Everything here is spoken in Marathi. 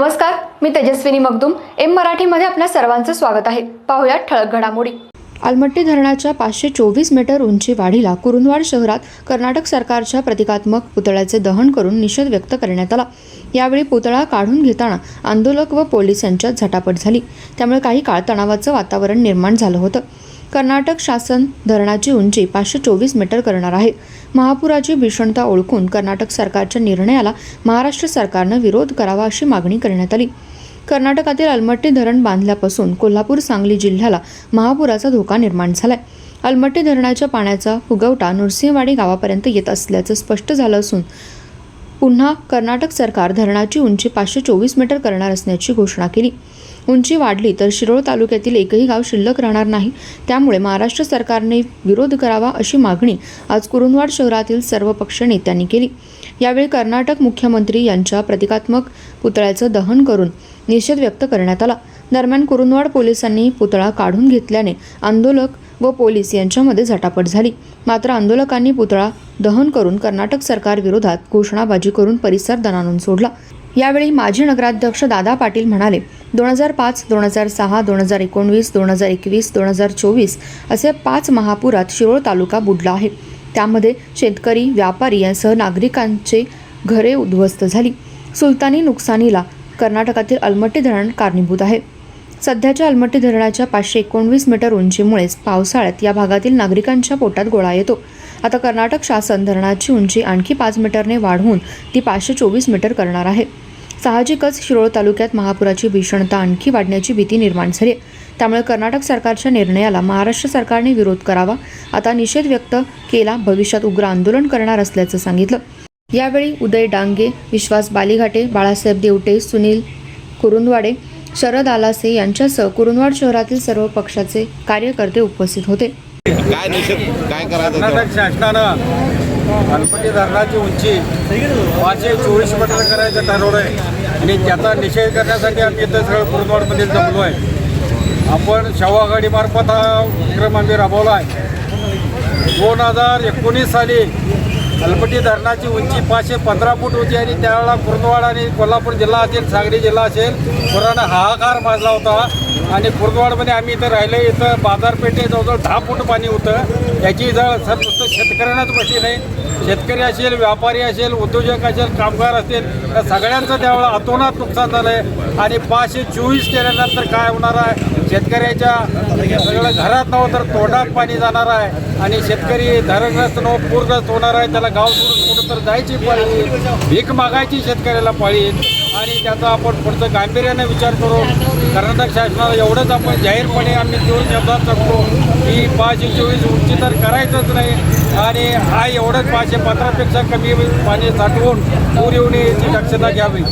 नमस्कार मी तेजस्विनी मगदुम. एम मराठीमध्ये आपल्या सर्वांचं स्वागत आहे. पाहुयात ठळक घडामोडी. आलमट्टी धरणाच्या पाचशे चोवीस मीटर उंची वाढीला कुरुंदवाड शहरात कर्नाटक सरकारच्या प्रतिकात्मक पुतळ्याचे दहन करून निषेध व्यक्त करण्यात आला. यावेळी पुतळा काढून घेताना आंदोलक व पोलीस यांच्यात झटापट झाली. त्यामुळे काही काळ तणावाचं वातावरण निर्माण झालं होतं. कर्नाटक शासन धरणाची उंची पाचशे चोवीस मीटर करणार आहे. महापुराची भीषणता ओळखून कर्नाटक सरकारच्या निर्णयाला महाराष्ट्र सरकारनं विरोध करावा अशी मागणी करण्यात आली. कर्नाटकातील अलमट्टी धरण बांधल्यापासून कोल्हापूर सांगली जिल्ह्याला महापुराचा धोका निर्माण झालाय. अलमट्टी धरणाच्या पाण्याचा फुगवटा नृसिंहवाडी गावापर्यंत येत असल्याचं स्पष्ट झालं असून पुन्हा कर्नाटक सरकार धरणाची उंची पाचशे चोवीस मीटर करणार असल्याची घोषणा केली. उंची वाढली तर शिरोळ तालुक्यातील एकही गाव शिल्लक राहणार नाही. त्यामुळे महाराष्ट्र सरकारने विरोध करावा अशी मागणी आज कुरुंदवाड शहरातील सर्वपक्ष नेत्यांनी केली. यावेळी कर्नाटक मुख्यमंत्री यांच्या प्रतिकात्मक पुतळ्याचं दहन करून निषेध व्यक्त करण्यात आला. दरम्यान कुरुंदवाड पोलिसांनी पुतळा काढून घेतल्याने आंदोलक व पोलीस यांच्यामध्ये झटापट झाली. मात्र आंदोलकांनी पुतळा दहन करून कर्नाटक सरकार विरोधात घोषणाबाजी करून परिसर दणानून सोडला. यावेळी माजी नगराध्यक्ष दादा पाटील म्हणाले दोन हजार पाच दोन हजार सहा दोन हजार एकोणवीस दोन हजार एकवीस दोन हजार चोवीस असे पाच महापुरात शिरोळ तालुका बुडला आहे. त्यामध्ये शेतकरी व्यापारी यांसह नागरिकांचे घरे उद्ध्वस्त झाली. सुलतानी नुकसानीला कर्नाटकातील अलमट्टी धरण कारणीभूत आहे. सध्याच्या अलमट्टी धरणाच्या पाचशे एकोणवीस मीटर उंचीमुळेच पावसाळ्यात या भागातील नागरिकांच्या पोटात गोळा येतो. आता कर्नाटक शासन धरणाची उंची आणखी पाच मीटरने वाढवून ती पाचशे चोवीस मीटर करणार आहे. साहजिकच शिरोळ तालुक्यात महापुराची भीषणता आणखी वाढण्याची भीती निर्माण झाली आहे. त्यामुळे कर्नाटक सरकारच्या निर्णयाला महाराष्ट्र सरकारने विरोध करावा आता निषेध व्यक्त केला भविष्यात उग्र आंदोलन करणार असल्याचं सांगितलं. यावेळी उदय डांगे विश्वास बालीघाटे बाळासाहेब देवटे सुनील कुरुंदवाडे शरद आलासे यांच्यासह कुरुंदवाड शहरातील सर्व पक्षाचे कार्यकर्ते उपस्थित होते. काय निषेध काय करायचं तेव्हा? कर्नाटक शासनानं गणपती धरणाची उंची पाचशे चोवीस मीटर करायचं ठरवलं आहे. आणि त्याचा निषेध करण्यासाठी आम्ही इथं सगळं कुरुंदवाडमध्ये जमलो आहे. आपण शवागाडीमार्फत हा उपक्रम आम्ही राबवला आहे. दोन हजार एकोणीस साली अलपटी धरणाची उंची पाचशे पंधरा फूट होती आणि त्यावेळेला कुर्दवाड आणि कोल्हापूर जिल्हा असेल सांगली जिल्हा असेल पुराणा हाहाकार माजला होता. आणि कुर्दवाडमध्ये आम्ही इथं राहिले इथं बाजारपेठे जवळजवळ दहा फूट पाणी होतं. याची जळ सर नुसतं शेतकऱ्यांनाच बसली नाही. शेतकरी असेल व्यापारी असेल उद्योजक असेल कामगार असतील या सगळ्यांचं त्यावेळेला अतोनात नुकसान झालं आहे आणि पाचशे चोवीस केल्यानंतर काय होणार आहे? शेतकऱ्याच्या सगळं घरात नव्हतं तर तोंडात पाणी जाणार आहे. आणि शेतकरी धरणग्रस्त न पूरग्रस्त होणार आहे. त्याला गाव सोडून कुठं तर जायची पाळी. भीक मागायची शेतकऱ्याला पाळी. आणि त्याचा आपण पुढचं गांभीर्याने विचार करू. कर्नाटक शासनाला एवढंच आपण जाहीरपणे आम्ही दोन शब्दात सांगतो की पाचशे चोवीस उंची तर करायचंच नाही. आणि हा एवढंच पाचशे पंधरापेक्षा कमी पाणी साठवून पूर येऊन याची दक्षता घ्यावी.